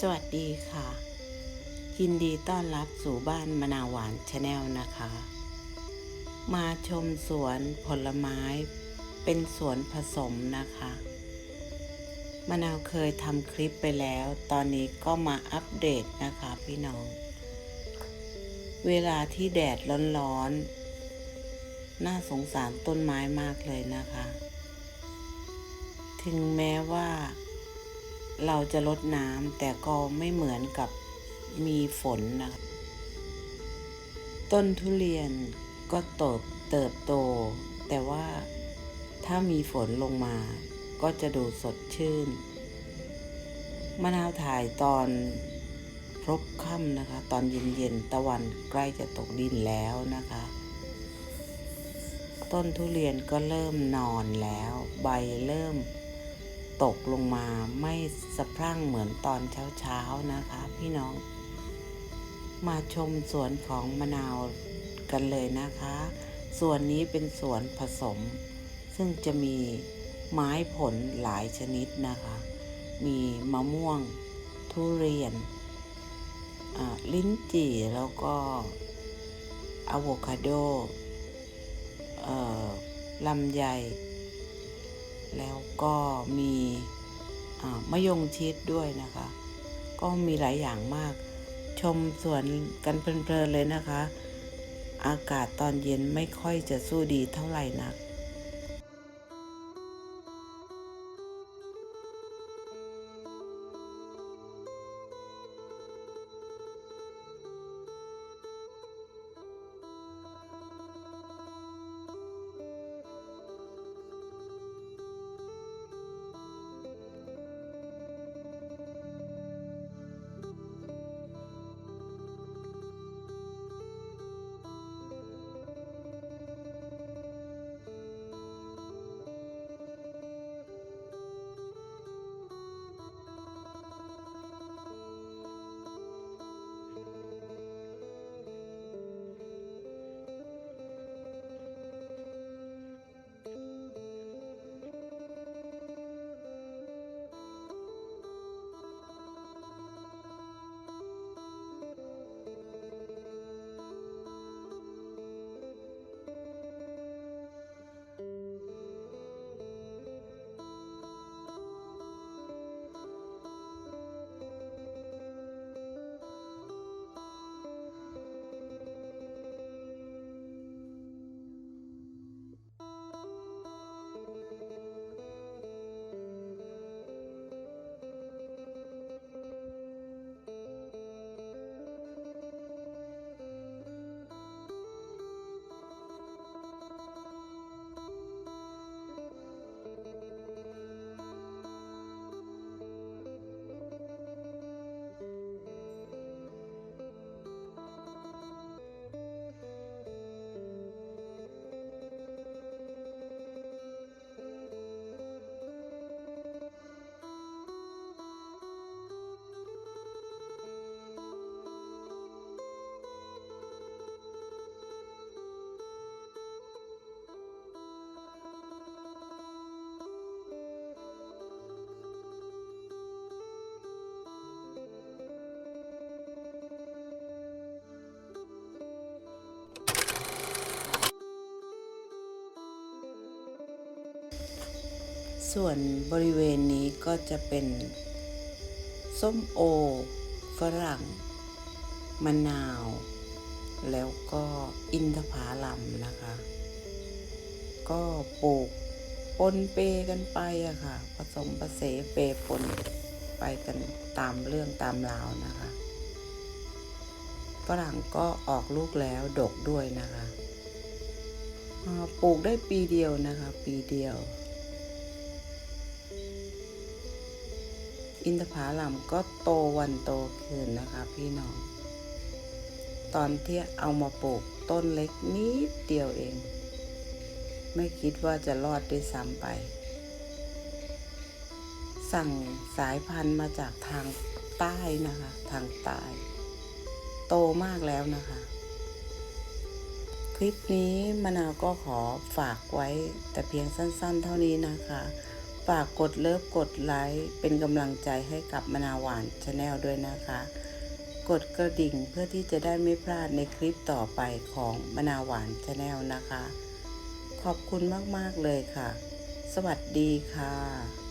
สวัสดีค่ะ ยินดีต้อนรับสู่บ้านมะนาวหวานชาแนลนะคะ มาชมสวนผลไม้ เป็นสวนผสมนะคะมะนาวเคยทำคลิปไปแล้ว ตอนนี้ก็มาอัปเดตนะคะพี่น้อง เวลาที่แดดร้อนๆ น่าสงสารต้นไม้มากเลยนะคะ ถึงแม้ว่า เราจะลดน้ำแต่ก็ไม่เหมือนกับมีฝนนะคะต้นทุเรียนก็โตเติบโต แต่ว่าถ้ามีฝนลงมาก็จะดูสดชื่นมะนาวถ่ายตอนพรบค่ำนะคะ ตอนเย็นๆตะวันใกล้จะตกดินแล้วนะคะ ต้นทุเรียนก็เริ่มนอนแล้ว ใบเริ่ม ตกลงมาไม่สะพรั่งเหมือนตอนเช้าๆนะคะ พี่น้อง มาชมสวนของมะนาวกันเลยนะคะ ส่วนนี้เป็นสวนผสม ซึ่งจะมีไม้ผลหลายชนิดนะคะ มีมะม่วง ทุเรียน ลิ้นจี่แล้วก็อะโวคาโดลำไย แล้วก็มีมะยงชิดด้วยนะคะ ก็มีหลายอย่างมาก ชมสวนกันเพลินๆเลยนะคะ อากาศตอนเย็นไม่ค่อยจะสู้ดีเท่าไหร่นัก ส่วนบริเวณนี้ก็จะเป็นส้มโอ ฝรั่ง มะนาว แล้วก็อินทผลัมนะคะ ก็ปลูกปนเปกันไปอะค่ะ ผสมผสมเปปนไปกันตามเรื่องตามราวนะคะ ฝรั่งก็ออกลูกแล้วดกด้วยนะคะปลูกได้ปีเดียวนะคะ ปีเดียว อินทผลัมก็โตวันโตคืนนะคะพี่น้อง ตอนที่เอามาปลูกต้นเล็กนิดเดียวเอง ไม่คิดว่าจะรอดด้วยซ้ำไป สั่งสายพันธุ์มาจากทางใต้นะคะ ทางใต้ โตมากแล้วนะคะ คลิปนี้มะนาวก็ขอฝากไว้แต่เพียงสั้นๆเท่านี้นะคะ ฝากกดเลิฟกดไลค์เป็นกำลังใจให้กับมนาหวานชาแนลด้วยนะคะ กดกระดิ่งเพื่อที่จะได้ไม่พลาดในคลิปต่อไปของมนาหวานชาแนลนะคะ ขอบคุณมาก ๆ เลยค่ะ สวัสดีค่ะ